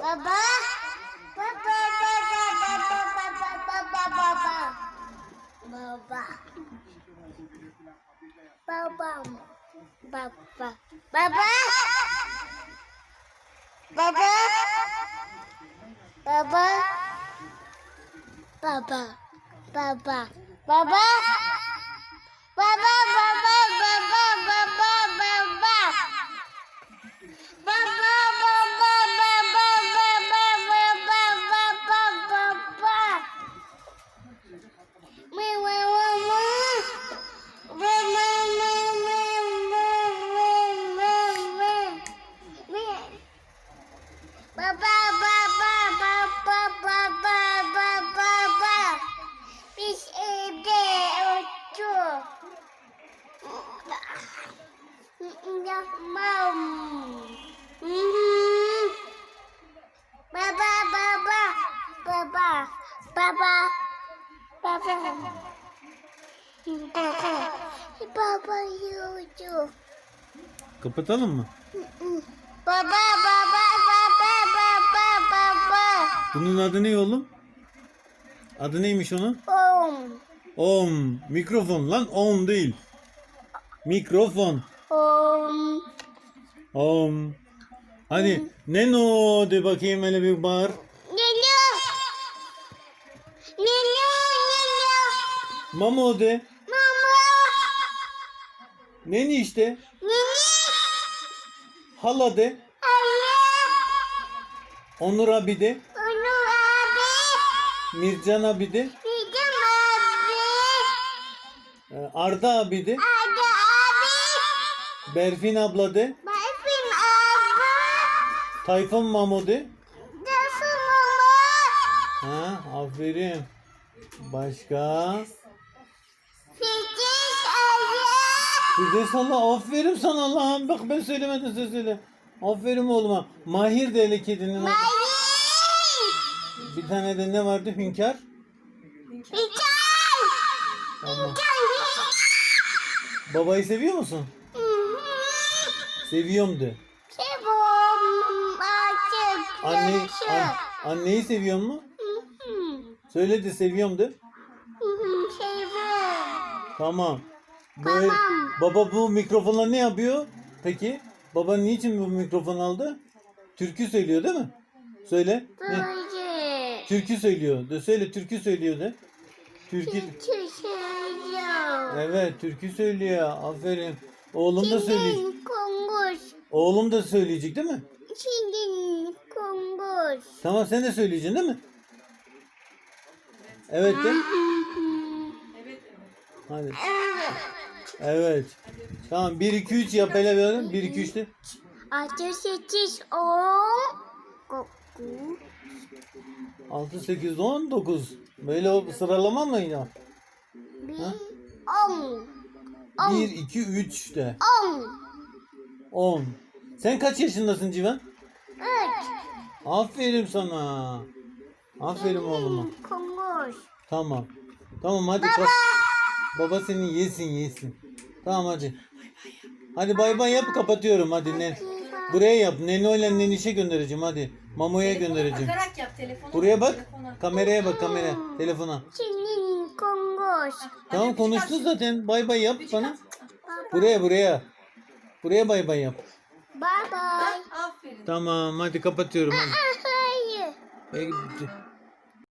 爸爸，爸爸，爸爸，爸爸，爸爸，爸爸，爸爸，爸爸，爸爸，爸爸，爸爸，爸爸，爸爸。爸爸爸爸爸爸爸爸爸爸 Baba, baba, baba, baba, baba, baba. Biz evde otur. Yapmam. Baba, baba, baba, baba, baba. Baba, baba yolcu. Kapatalım mı? Baba, baba. Bunun adı ne oğlum? Adı neymiş onun? Om, Om. Mikrofon lan. Om değil. Mikrofon. om. Om. Hadi neno de bakayım hele bir bağır. Nene. Nene, nene. Mamo de. Mama. Neni işte. Nene. Hala de. Anne. Onur abi de. Onu abi. Mircan abi de. Bizim abi. e, Arda abi. Berfin abla de. Benim abi. Tayfun Mamo de. Nasıl mama? Ha, aferin. Başka? Sekiz ayı. Firdevs Allah aferin sana Allah'ım. Bak ben söylemedim sen söyle. Aferin oğluma. Mahir de hele kedinin adı. Ayı. Bir tane de ne vardı? Hünkar. Çay. Tamam. Babayı seviyor musun? Seviyorum de. Seviyorum. Anne, an- anneyi seviyor mu? Söyle de seviyorum de. Seviyorum. Tamam. Böyle, Tamam. Baba bu mikrofonla ne yapıyor? Peki? Baba niçin bu mikrofon aldı? Türkü söylüyor değil mi? Söyle. Ne? Türkü söylüyor. De söyle türkü söylüyor de. Türkü. Seviyorum. Evet türkü söylüyor. Aferin. Oğlum da söyleyecek. Konguş. Oğlum da söyleyecek değil mi? Senin konguş. Tamam sen de söyleyeceksin değil mi? Evet de. Hadi. Evet. Tamam 1 2 3 yap hele verin. 1 2 3 de. Altı sekiz on. Koku. 6 8 10 9. Böyle o sıralama mı ya? Bir. Ha? On. On. 1 2 3 de. On. 10. Sen kaç yaşındasın Civan? Üç. Aferin sana. Aferin oğluma. Konguş. Tamam. Tamam hadi kalk. Baba seni yesin yesin. Tamam hadi. Hadi bay bay yap kapatıyorum hadi ne. Buraya yap. Neno ile Neniş'e göndereceğim hadi. Mamo'ya göndereceğim. Bakarak yap telefona. Buraya bak. Telefona. Kameraya bak kamera. Telefona. Senin konguş. Tamam at. zaten. Bay bay yap bana. Buraya buraya. Buraya bay bay yap. Bye bye. Aferin. Tamam hadi kapatıyorum hadi. Hayır. Peki,